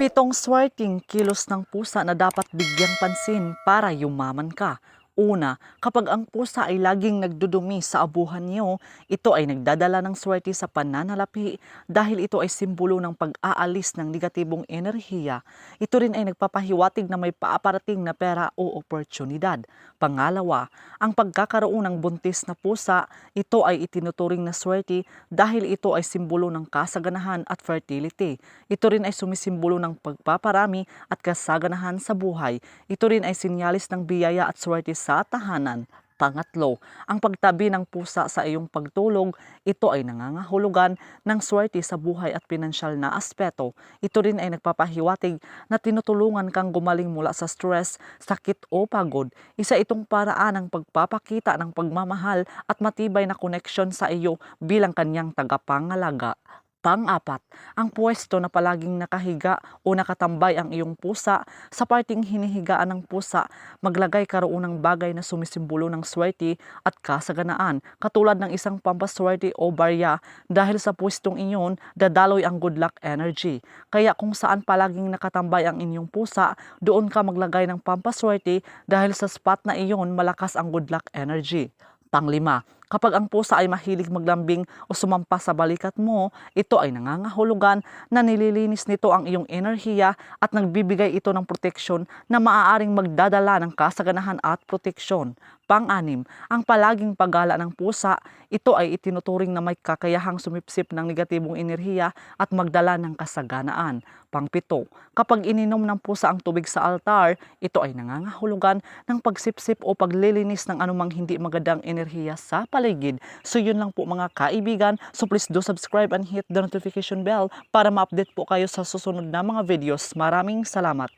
Pitong swerting kilos ng pusa na dapat bigyang pansin para yumaman ka. Una, kapag ang pusa ay laging nagdudumi sa abuhan niyo, ito ay nagdadala ng swerte sa pananalapi dahil ito ay simbolo ng pag-aalis ng negatibong enerhiya. Ito rin ay nagpapahiwatig na may paaparating na pera o oportunidad. Pangalawa, ang pagkakaroon ng buntis na pusa, ito ay itinuturing na swerte dahil ito ay simbolo ng kasaganahan at fertility. Ito rin ay sumisimbolo ng pagpaparami at kasaganahan sa buhay. Ito rin ay sinyalis ng biyaya at swerte sa tahanan. Pangatlo, ang pagtabi ng pusa sa iyong pagtulog, ito ay nangangahulugan ng swerte sa buhay at pinansyal na aspeto. Ito rin ay nagpapahiwatig na tinutulungan kang gumaling mula sa stress, sakit o pagod. Isa itong paraan ng pagpapakita ng pagmamahal at matibay na koneksyon sa iyo bilang kanyang tagapangalaga. Pang-apat, ang pwesto na palaging nakahiga o nakatambay ang iyong pusa sa parting hinihigaan ng pusa, maglagay karoon ng bagay na sumisimbolo ng swerte at kasaganaan, katulad ng isang pampaswerte o barya dahil sa pwestong iyon, dadaloy ang good luck energy. Kaya kung saan palaging nakatambay ang inyong pusa, doon ka maglagay ng pampaswerte dahil sa spot na iyon malakas ang good luck energy. Panglima, kapag ang pusa ay mahilig maglambing o sumampa sa balikat mo, ito ay nangangahulugan na nililinis nito ang iyong enerhiya at nagbibigay ito ng proteksyon na maaaring magdadala ng kasaganahan at proteksyon. Pang-anim, ang palaging paggala ng pusa, ito ay itinuturing na may kakayahang sumipsip ng negatibong enerhiya at magdala ng kasaganaan. Pangpito, kapag ininom ng pusa ang tubig sa altar, ito ay nangangahulugan ng pagsipsip o paglilinis ng anumang hindi magandang enerhiya sa paligid. So yun lang po mga kaibigan. So please do subscribe and hit the notification bell para ma-update po kayo sa susunod na mga videos. Maraming salamat.